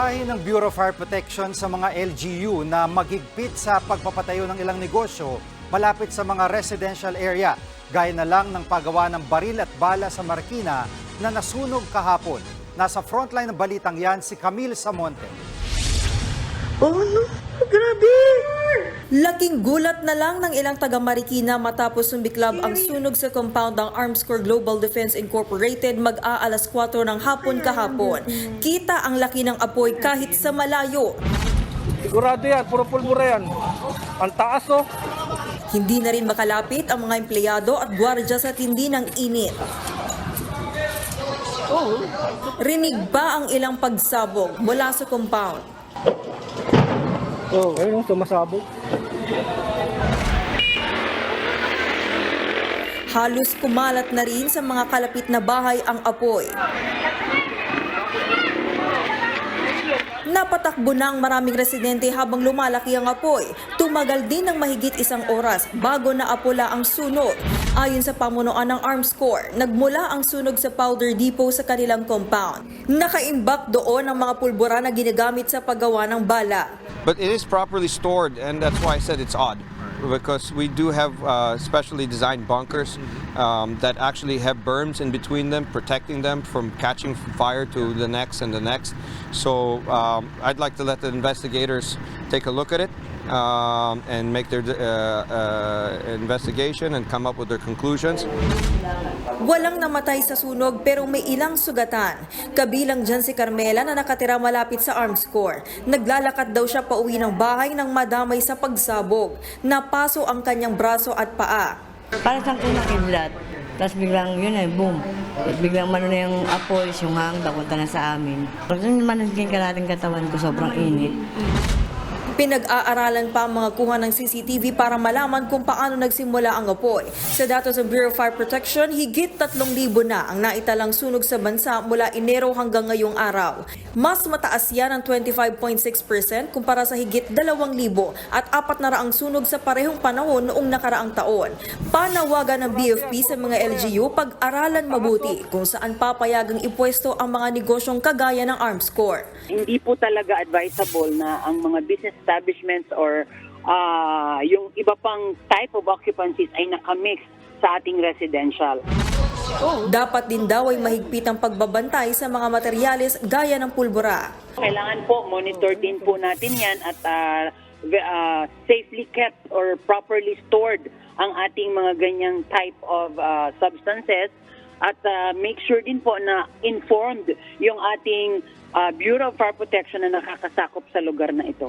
Mensahe ng Bureau of Fire Protection sa mga LGU na maghigpit sa pagpapatayo ng ilang negosyo malapit sa mga residential area, gaya na lang ng paggawa ng baril at bala sa Marikina na nasunog kahapon. Nasa frontline ng balitang yan si Camille Samonte. Oh no, grabe! Laking gulat na lang ng ilang taga Marikina matapos sumbiklab ang sunog sa compound ng Arms Corps Global Defense Incorporated mag-aalas 4 ng hapon kahapon. Kita ang laki ng apoy kahit sa malayo. Sigurado yan, puro pulbura yan. Ang taas oh. Hindi na rin makalapit ang mga empleyado at gwardya sa tindi ng init. Rinig ba ang ilang pagsabog mula sa compound? Oh, ayun, sumasabog. Halos kumalat na rin sa mga kalapit na bahay ang apoy. Napatakbo ng maraming residente habang lumalaki ang apoy. Tumagal din ng mahigit isang oras bago naapula ang sunog. Ayon sa pamunuan ng Arms Corps, nagmula ang sunog sa powder depot sa kanilang compound. Nakaimbak doon ang mga pulbura na ginagamit sa paggawa ng bala. But it is properly stored, and that's why I said it's odd. Because we do have uh, specially designed bunkers um, that actually have berms in between them, protecting them from catching fire to the next and the next. So um, I'd like to let the investigators take a look at it um, and make their uh, uh, investigation and come up with their conclusions. Walang namatay sa sunog pero may ilang sugatan. Kabilang dyan si Carmela na nakatira malapit sa Arms Corps. Naglalakad daw siya pauwi ng bahay nang madamay sa pagsabog. Napaso ang kanyang braso at paa. Para sa unang kidlat, tapos biglang yun eh, boom. Tapos biglang mano na yung apoy, yung hang, papunta na sa amin. Pag managin ka natin katawan ko, sobrang init. Pinag-aaralan pa ang mga kuha ng CCTV para malaman kung paano nagsimula ang apoy. Sa datos ng Bureau of Fire Protection, higit 3,000 na ang naitalang sunog sa bansa mula Enero hanggang ngayong araw. Mas mataas yan ang 25.6% kumpara sa higit 2,000 at apat na raang sunog sa parehong panahon noong nakaraang taon. Panawagan ng BFP sa mga LGU pag-aralan mabuti kung saan papayagang ipwesto ang mga negosyong kagaya ng Arms Corps. hindi po talaga advisable na ang mga business establishments or ah, yung iba pang type of occupancies ay nakamix sa ating residential. Dapat din daw ay mahigpit ang pagbabantay sa mga materyales gaya ng pulbura. Kailangan po monitor din po natin yan at ve- ah, safely kept or properly stored ang ating mga ganyang type of ah, substances at ah, make sure din po na informed yung ating ah, Bureau of Fire Protection na nakakasakop sa lugar na ito.